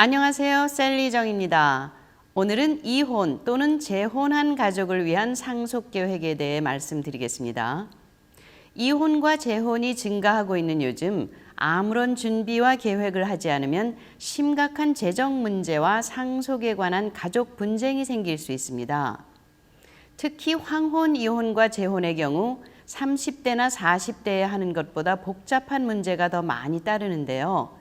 안녕하세요. 셀리정입니다. 오늘은 이혼 또는 재혼한 가족을 위한 상속 계획에 대해 말씀드리겠습니다. 이혼과 재혼이 증가하고 있는 요즘 아무런 준비와 계획을 하지 않으면 심각한 재정 문제와 상속에 관한 가족 분쟁이 생길 수 있습니다. 특히 황혼, 이혼과 재혼의 경우 30대나 40대에 하는 것보다 복잡한 문제가 더 많이 따르는데요.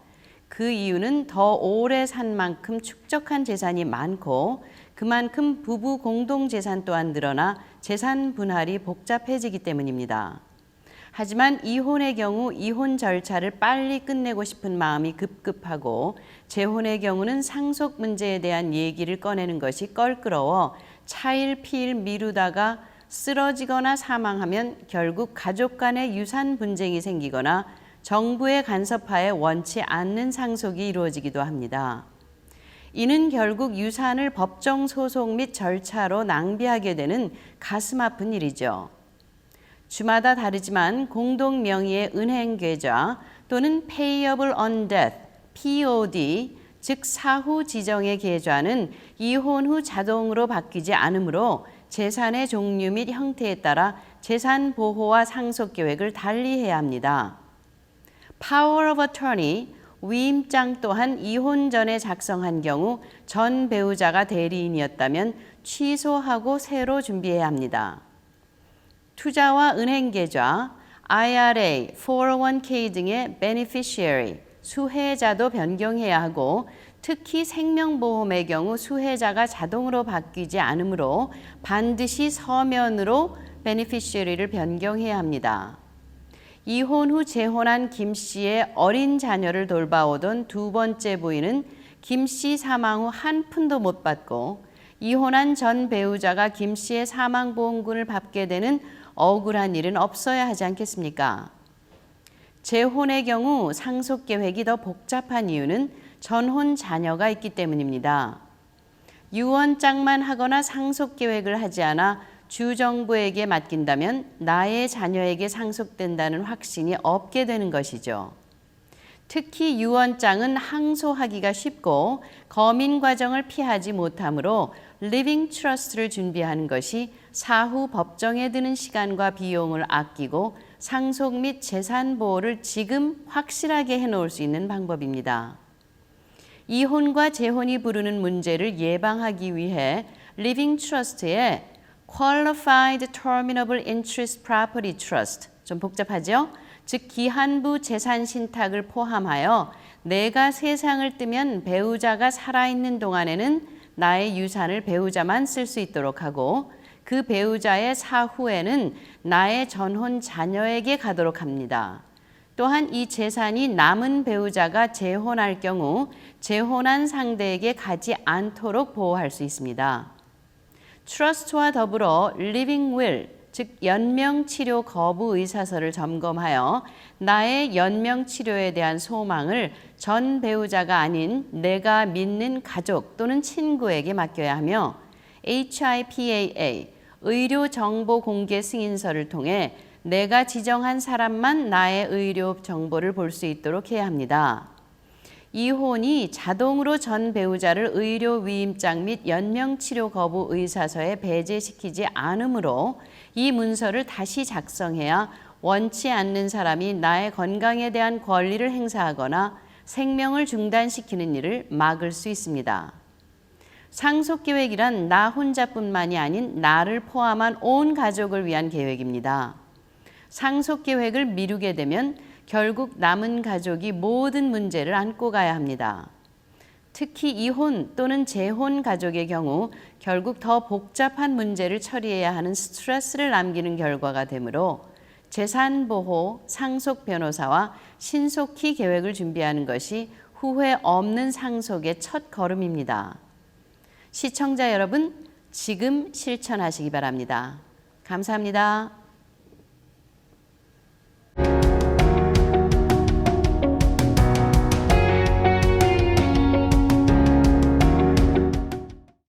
그 이유는 더 오래 산 만큼 축적한 재산이 많고 그만큼 부부 공동 재산 또한 늘어나 재산 분할이 복잡해지기 때문입니다. 하지만 이혼의 경우 이혼 절차를 빨리 끝내고 싶은 마음이 급급하고 재혼의 경우는 상속 문제에 대한 얘기를 꺼내는 것이 껄끄러워 차일 피일 미루다가 쓰러지거나 사망하면 결국 가족 간의 유산 분쟁이 생기거나 정부의 간섭하에 원치 않는 상속이 이루어지기도 합니다. 이는 결국 유산을 법정 소송 및 절차로 낭비하게 되는 가슴 아픈 일이죠. 주마다 다르지만 공동 명의의 은행 계좌 또는 Payable on Death (POD) 즉 사후 지정의 계좌는 이혼 후 자동으로 바뀌지 않으므로 재산의 종류 및 형태에 따라 재산 보호와 상속 계획을 달리해야 합니다. Power of Attorney 위임장 또한 이혼 전에 작성한 경우 전 배우자가 대리인이었다면 취소하고 새로 준비해야 합니다. 투자와 은행 계좌, IRA, 401k 등의 beneficiary, 수혜자도 변경해야 하고 특히 생명보험의 경우 수혜자가 자동으로 바뀌지 않으므로 반드시 서면으로 베네피셔리를 변경해야 합니다. 이혼 후 재혼한 김 씨의 어린 자녀를 돌봐오던 두 번째 부인은 김 씨 사망 후 한 푼도 못 받고 이혼한 전 배우자가 김 씨의 사망보험금을 받게 되는 억울한 일은 없어야 하지 않겠습니까? 재혼의 경우 상속 계획이 더 복잡한 이유는 전혼 자녀가 있기 때문입니다. 유언장만 하거나 상속 계획을 하지 않아 주정부에게 맡긴다면 나의 자녀에게 상속된다는 확신이 없게 되는 것이죠. 특히 유언장은 항소하기가 쉽고 거민 과정을 피하지 못하므로 리빙 트러스트를 준비하는 것이 사후 법정에 드는 시간과 비용을 아끼고 상속 및 재산 보호를 지금 확실하게 해놓을 수 있는 방법입니다. 이혼과 재혼이 부르는 문제를 예방하기 위해 리빙 트러스트에 Qualified Terminable Interest Property Trust 좀 복잡하죠? 즉 기한부 재산 신탁을 포함하여 내가 세상을 뜨면 배우자가 살아있는 동안에는 나의 유산을 배우자만 쓸 수 있도록 하고 그 배우자의 사후에는 나의 전혼 자녀에게 가도록 합니다. 또한 이 재산이 남은 배우자가 재혼할 경우 재혼한 상대에게 가지 않도록 보호할 수 있습니다. 트러스트와 더불어 리빙 윌, 즉 연명 치료 거부 의사서를 점검하여 나의 연명 치료에 대한 소망을 전 배우자가 아닌 내가 믿는 가족 또는 친구에게 맡겨야 하며 HIPAA 의료 정보 공개 승인서를 통해 내가 지정한 사람만 나의 의료 정보를 볼 수 있도록 해야 합니다. 이혼이 자동으로 전 배우자를 의료 위임장 및 연명 치료 거부 의사서에 배제시키지 않으므로 이 문서를 다시 작성해야 원치 않는 사람이 나의 건강에 대한 권리를 행사하거나 생명을 중단시키는 일을 막을 수 있습니다. 상속 계획이란 나 혼자뿐만이 아닌 나를 포함한 온 가족을 위한 계획입니다. 상속 계획을 미루게 되면 결국 남은 가족이 모든 문제를 안고 가야 합니다. 특히 이혼 또는 재혼 가족의 경우 결국 더 복잡한 문제를 처리해야 하는 스트레스를 남기는 결과가 되므로 재산 보호, 상속 변호사와 신속히 계획을 준비하는 것이 후회 없는 상속의 첫 걸음입니다. 시청자 여러분, 지금 실천하시기 바랍니다. 감사합니다.